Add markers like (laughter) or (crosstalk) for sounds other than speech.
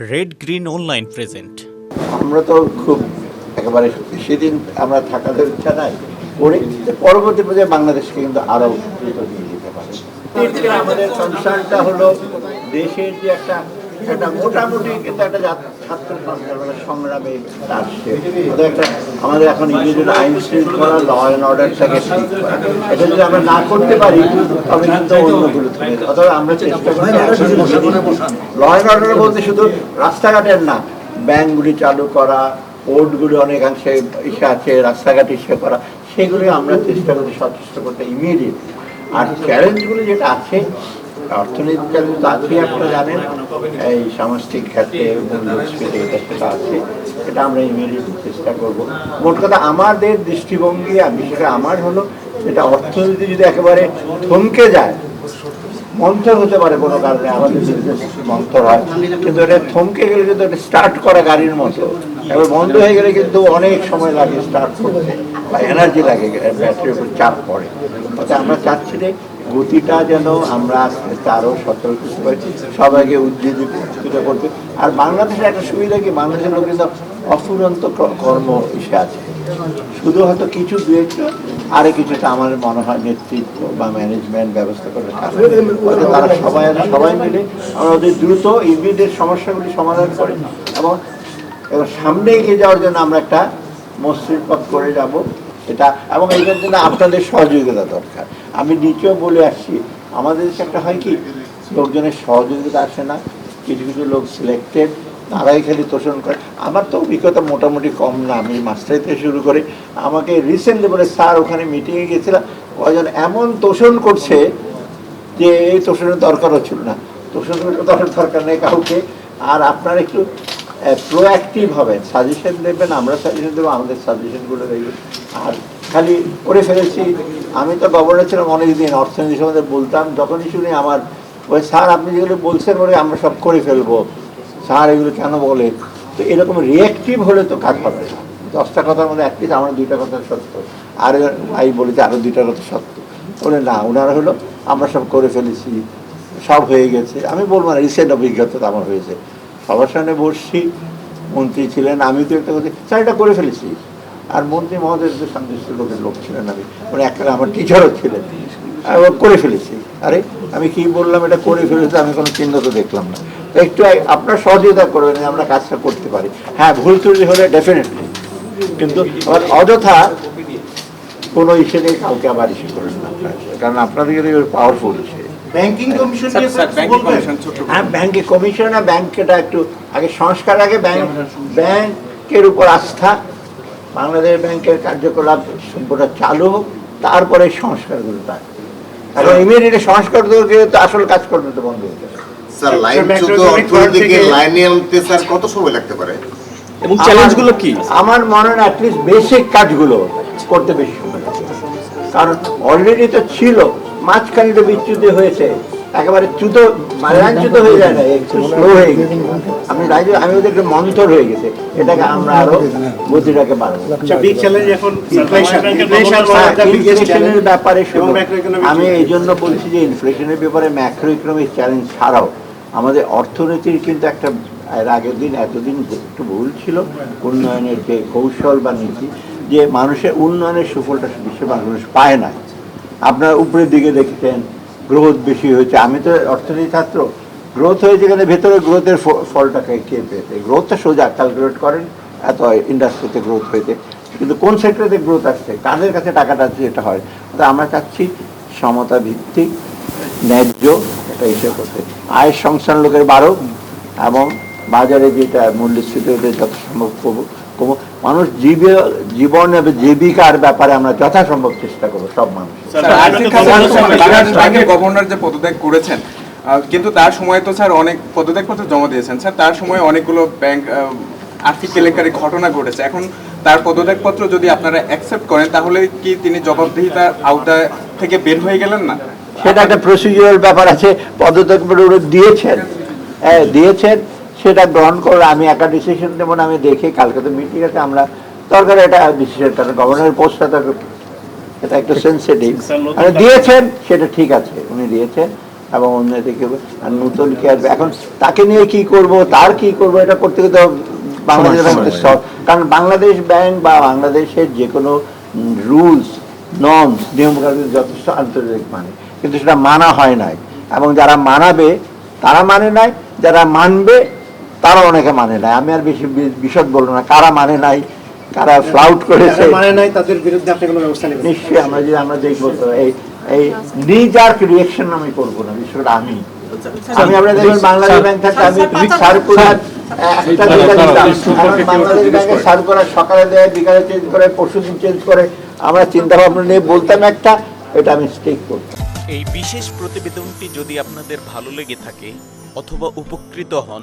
Red green online present আমরা তো খুব একেবারে সেদিন আমরা থাকাদের ইচ্ছা নাই পরিস্থিতি পরবর্তী পর্যায়ে বাংলাদেশকে কিন্তু আরও নিয়ে যেতে পারে। আমাদের কনসার্নটা হলো দেশের যে একটা একটা মোটামুটি কিন্তু একটা ছাত্র আমাদের এখন ইংরেজির আইন শৃঙ্খলা ল অ্যান্ড অর্ডারটাকে এটা যদি আমরা না করতে পারি, তবে কিন্তু অন্যগুলো অথবা আমরা চেষ্টা করি ল অ্যান্ড অর্ডার বলতে শুধু রাস্তাঘাটের না, ব্যাংকগুলি চালু করা পোর্টগুলি অনেকাংশে ইসে আছে, রাস্তাঘাট ইসে করা, সেগুলি আমরা চেষ্টা করি সচেষ্ট করতে ইমিডিয়েট আর চ্যালেঞ্জগুলি যেটা আছে অর্থনৈতিক চ্যালেঞ্জ তো আছেই আপনারা জানেন। এই সামষ্টিক ক্ষেত্রে মূল্যস্ফীতি এটা সেটা আছে। এটা আমরা ইমিডিয়েট চেষ্টা করব। মোট কথা আমাদের দৃষ্টিভঙ্গি বিশেষ আমার হলো, এটা অর্থনীতি যদি একেবারে থমকে যায়, মন্থর হতে পারে কোনো কারণে, আমাদের মন্থর হয়। কিন্তু এটা থমকে গেলে কিন্তু এটা স্টার্ট করা গাড়ির মতো। এবার বন্ধ হয়ে গেলে কিন্তু অনেক সময় লাগে স্টার্ট করতে, বা এনার্জি লাগে, ব্যাটারির উপর চাপ পড়ে। অর্থাৎ আমরা চাচ্ছি যে গতিটা যেন আমরা আস্তে আস্তে আরও সচল করতে পারি সবাইকে উজ্জীবিত করতে। আর বাংলাদেশের একটা সুবিধা কি? বাংলাদেশের লোক কিন্তু অফুরন্ত কর্ম ইসে আছে। শুধু হয়তো কিছু দু একটা আরে কিছুটা আমার মনে হয় নেতৃত্ব বা ম্যানেজমেন্ট ব্যবস্থা করে। তারা সবাই সবাই মিলে আমরা ওদের দ্রুত ইভিডের সমস্যাগুলি সমাধান করে এবং এবার সামনে এগিয়ে যাওয়ার জন্য আমরা একটা মসৃণ পথ করে যাব। এটা এবং এটার জন্য আপনাদের সহযোগিতা দরকার। আমি নিচেও বলে আসছি, আমাদের দেশে একটা হয় কি, লোকজনের সহযোগিতা আসে না, কিছু কিছু লোক সিলেক্টেড তারাই খালি তোষণ করে। আমার তো অভিজ্ঞতা মোটামুটি কম না, আমি মাস্টারি থেকে শুরু করে, আমাকে রিসেন্টলি বলে স্যার, ওখানে মিটিংয়ে গেছিলাম কয়জন এমন তোষণ করছে যে এই তোষণের দরকারও ছিল না। তোষণের দরকার দরকার নেই কাউকে। আর আপনারা একটু প্রোঅ্যাক্টিভ হবেন সাজেশন দেবেন, আমরা সাজেশন দেবো, আমাদের সাজেশনগুলো দেখবেন। আর খালি করে ফেলেছি। আমি তো গভর্নর ছিলাম অনেকদিন অর্থনীতি সম্বন্ধে বলতাম, যখনই শুনি আমার, ওই স্যার, আপনি যেগুলো বলছেন বলে আমরা সব করে ফেলব। স্যার, এগুলো কেন বলে? তো এরকম রিয়েক্টিভ হলে তো কাজ হবে না। দশটা কথার মধ্যে অ্যাটলিস্ট আমার দুইটা কথা সত্য। আর ভাই বলেছে আরও দুইটা কথা সত্য। বলে, না ওনারা হলো, আমরা সব করে ফেলেছি। সব হয়ে গেছে। আমি বলব না রিসেন্ট অভিজ্ঞতা আমার হয়েছে। সবার সামনে বসছি, মন্ত্রী ছিলেন আমি তো একটা কথা, স্যার, এটা করে ফেলেছি। আর মন্ত্রী মহোদয় তো লোকের লোক ছিলেন আমি মানে একটা আমার টিচারও ছিলেন। আমি করে ফেলেছি। আরে আমি কি বললাম এটা করে ফেলেছি? আমি কোনো চিহ্ন তো দেখলাম না। তো একটু আপনার সহযোগিতা করবেন আমরা কাজটা করতে পারি। হ্যাঁ ভুল ত্রুটি হলে ডেফিনেটলি কিন্তু আবার অযথা কোনো ইসে নেই কাউকে আবার ইসে করেন না আপনারা। কারণ আপনাদের পাওয়ারফুল ইসে ব্যাংকিং কমিশন ব্যাংকিং হ্যাঁ। ব্যাংকে কমিশনে ব্যাংকটা একটু আগে সংস্কার আগে ব্যাংক ব্যাংকের উপর আস্থা। বাংলাদেশ ব্যাংকের কার্যকলাপ সম্পূর্ণ চালু হোক তারপরে সংস্কারগুলো তার। এখন ইমিডিয়েটলি সংস্কার তো আসল কাজ করতে তো বন্ধ হয়ে যাবে। স্যার লাইন অর্থনীতিকে লাইনে আনতে স্যার কত সময় লাগতে পারে? এবং চ্যালেঞ্জগুলো কি? আমার মনে হয় অ্যাটলিস্ট বেসিক কাজগুলো করতে বেশি সময় লাগে কারণ অলরেডি তো ছিল মাঝখানে তো বিচ্যুতি হয়েছে। একেবারে চ্যুত মালাঞ্চ্যুত হয়ে যায় না একটু স্লো হয়ে গেছে। আমি রাজ্য আমি ওদেরকে মন্থর হয়ে গেছে। এটাকে আমরা আরও গতিটাকে বাড়াবো। আচ্ছা বিগ চ্যালেঞ্জ এখন ইনফ্লেশন ইনফ্লেশন হ্যাঁ, ইনফ্লেশনের ব্যাপারে আমি। এই জন্য বলছি যে ইনফ্লেশনের ব্যাপারে ম্যাক্রো ইকোনমিক চ্যালেঞ্জ ছাড়াও আমাদের অর্থনীতির কিন্তু একটা এর আগের দিন এতদিন একটু ভুল ছিল উন্নয়নের যে কৌশল বা নীতি যে মানুষের উন্নয়নের সুফলটা বিশ্বের মানুষ পায় না। আপনার উপরের দিকে দেখছেন গ্রোথ বেশি হয়েছে। আমি তো অর্থনীতি ছাত্র। গ্রোথ হয়েছে এখানে, ভেতরে গ্রোথের ফলটাকে কে পেয়েছে? গ্রোথটা সোজা ক্যালকুলেট করেন, এত ইন্ডাস্ট্রিতে গ্রোথ হয়েছে। কিন্তু কোন সেক্টরে গ্রোথ আসছে? কাদের কাছে টাকাটা এটা হয়। তো আমরা চাচ্ছি সমতা ভিত্তিক, ন্যায্য এটা হিসেবে করতে। আয়ের সংস্থান লোকের বাড়ুক এবং বাজারে যেটা মূল্যস্ফীতি হতে যত সম্ভব মানুষ জীবে জীবন এবং জীবিকার ব্যাপারে আমরা যথাসম্ভব চেষ্টা করব সব মানুষ গভর্নর যে পদত্যাগ করেছেন কিন্তু তার সময় তো স্যার অনেক পদত্যাগ পত্র জমা দিয়েছেন। স্যার তার সময় অনেকগুলো ব্যাংক আর্থিক কেলেঙ্কারি ঘটনা ঘটেছে। এখন তার পদত্যাগ পত্র যদি আপনারা অ্যাকসেপ্ট করেন তাহলে কি তিনি জবাবদিহিতার আওতায় থেকে বের হয়ে গেলেন না? সেটা একটা প্রসিডিউরাল ব্যাপার আছে। পদত্যাগ পত্র দিয়েছেন। হ্যাঁ দিয়েছেন। সেটা গ্রহণ করে আমি একা ডিসিশন দেবো না আমি দেখে কালকে তো মিটিং আছে আমরা দরকার এটা ডিসিশন কারণ গভর্নরের পোস্টটা তো এটা একটা (laughs) সেন্সিটিভ মানে দিয়েছেন সেটা ঠিক আছে উনি দিয়েছেন এবং অন্যদিকে আর নতুন কে আসবে এখন তাকে নিয়ে কি করব তার কি করব এটা করতে গেলে তো বাংলাদেশ কারণ বাংলাদেশ ব্যাংক বা বাংলাদেশের যে কোনো রুলস নর্মস নিয়মকানুন যথেষ্ট আন্তর্জাতিক মানে কিন্তু সেটা মানা হয় নাই। এবং যারা মানাবে তারা মানে নাই যারা মানবে তারা অনেকে মানে নাই। আমি আর বেশি বিশদ বলব না। কারা মানে নাই কারা ফ্লাউট করেছে মানে নাই তাদের বিরুদ্ধে আপনি কোনো ব্যবস্থা নেবেন? নিশ্চয়ই আমরা যদি আমরা দেখব তো এই এই নিজার্ক রিয়েকশন আমি করব না করে আমি। আমি আমরা দেখবেন বাংলাদেশ ব্যাংক থেকে আমি সার্কুলার একটা দুইটা দিতাম। বাংলাদেশ সার্কুলার সকালে দেয় বিকালে চেঞ্জ করে পরশু দিন চেঞ্জ করে আমরা চিন্তা ভাবনা নিয়ে বলতাম একটা এটা আমি স্টেক করতাম। এই বিশেষ প্রতিবেদনটি যদি আপনাদের ভালো লেগে থাকে অথবা উপকৃত হন